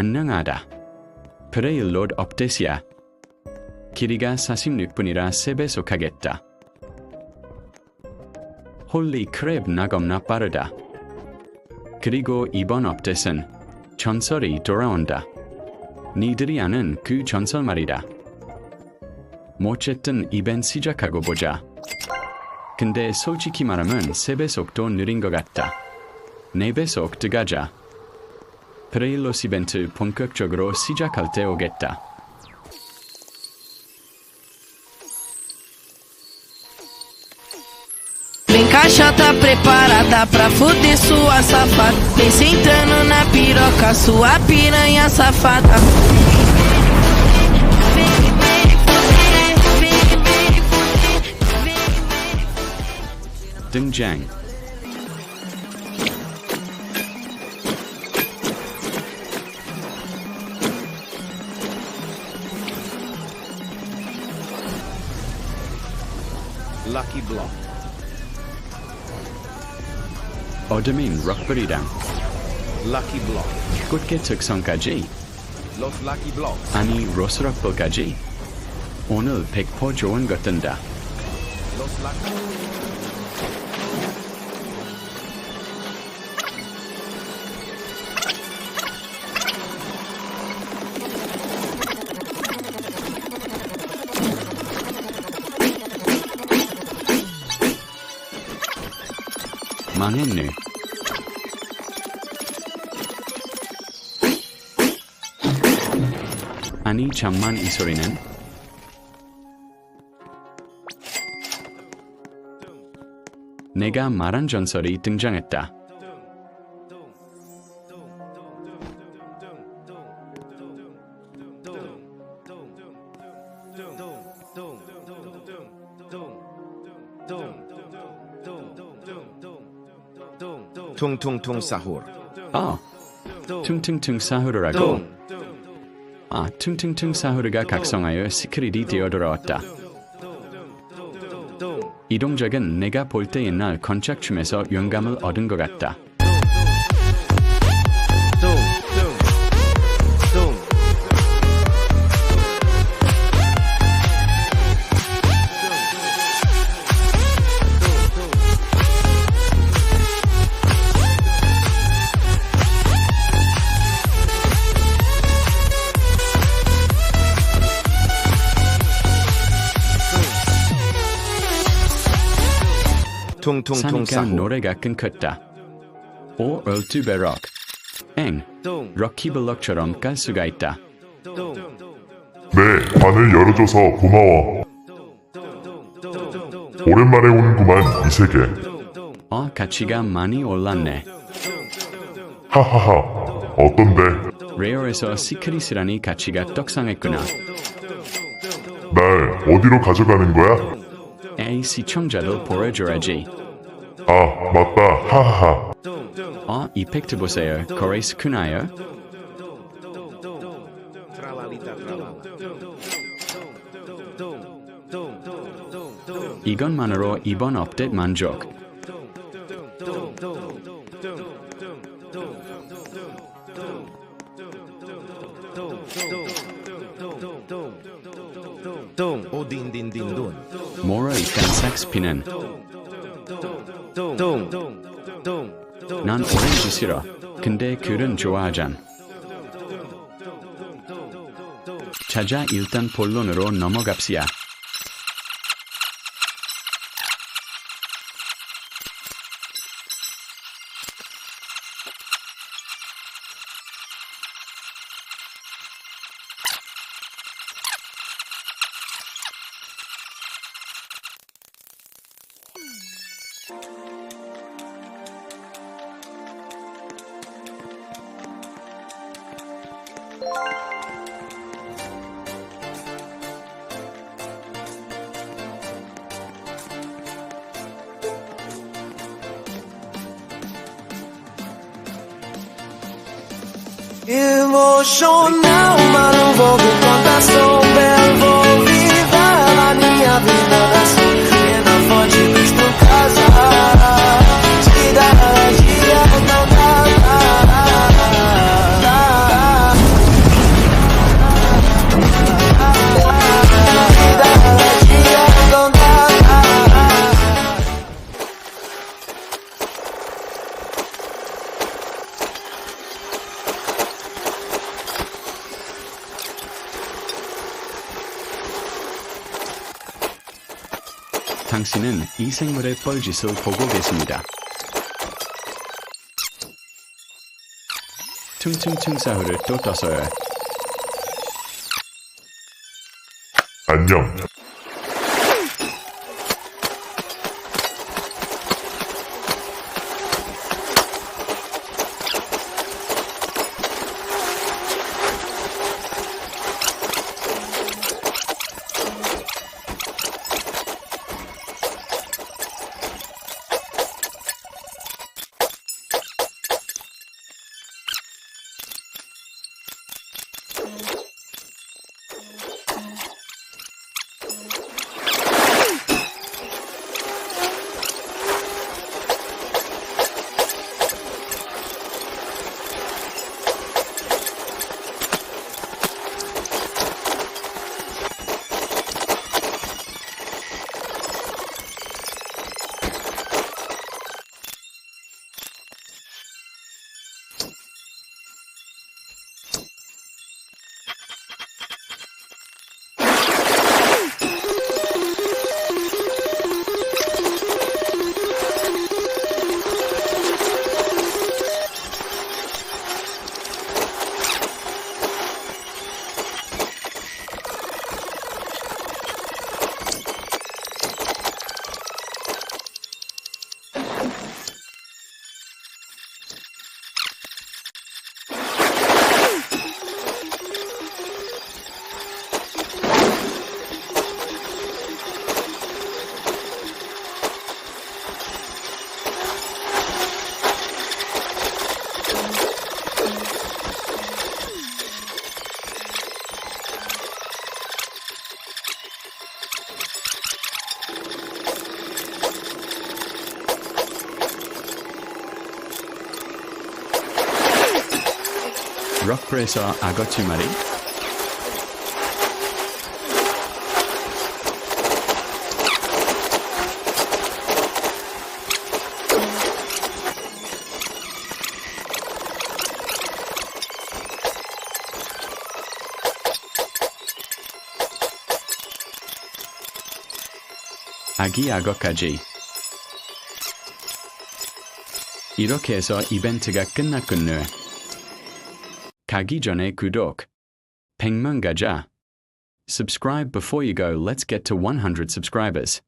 안녕하다. 프레일 로드 업데시야. 길이가 46분이라 3배속 하겠다. 홀리 크랩 나 겁나 빠르다. 그리고 이번 업데이트는 전설이 돌아온다. 니들이 아는 그 전설 말이다. 어쨌든 이벤트 시작하고 보자. 근데 솔직히 말하면 3배속도 느린 것 같다. 4배속 들어가자. 프레일로스 이벤트 본격적으로 시작할 때 오겠다. Vem caixa tá preparada pra fuder sua safada Vem sentando na piroca, sua piranha safada 등장. Lucky Block. 어드민 럭버리랑 Lucky Block. 꽃게 특성까지 Los Lucky Blocks. 아니 로스럭버까지 오늘 100% 좋은 것 뜬다. Los Lucky. 망했네. 아니 잠만 이 소리는 내가 말한 전설이 등장했다. 퉁퉁퉁 사후르. 아, 퉁퉁퉁 사후르라고. 아, 퉁퉁퉁 사후르가 각성하여 시크릿이 되어들어왔다. 이 동작은 내가 볼 때 옛날 건착춤에서 영감을 얻은 것 같다. 퉁퉁퉁 사후르. 노래가 끊겼다. 오 얼투 베럭. 엥, 럭키블럭처럼 깔 수가 있다. 네, 관을 열어줘서 고마워. 오랜만에 오는구만, 이 세계. 어, 가치가 많이 올랐네. 하하하. 어떤데? 레어에서 시크릿이라니 가치가 떡상했구나. 날 어디로 가져가는 거야? 에이, 시청자들 보여줘야지. 아, 맞다. 하하하. 어, 이펙트 보세요. tralala. 이것만으로 이번 업데이트 만족. 오딘딘딘돈. 모러 이딴 삭스피는 난 오렌지 싫어. 근데 글은 좋아하잖. 자자 일단 본론으로 넘어갑시다. Emocional, mas não vou contar Sou belo, 당신은 이 생물의 뻘짓을 보고 계십니다. 퉁퉁퉁 사후를 또 떠서요. 안녕. 악어 두 마리, 아기 악어까지. 이렇게 해서 이벤트가 끝났군요. 가기 전에 구독. 100만 가자. Subscribe before you go. Let's get to 100 subscribers.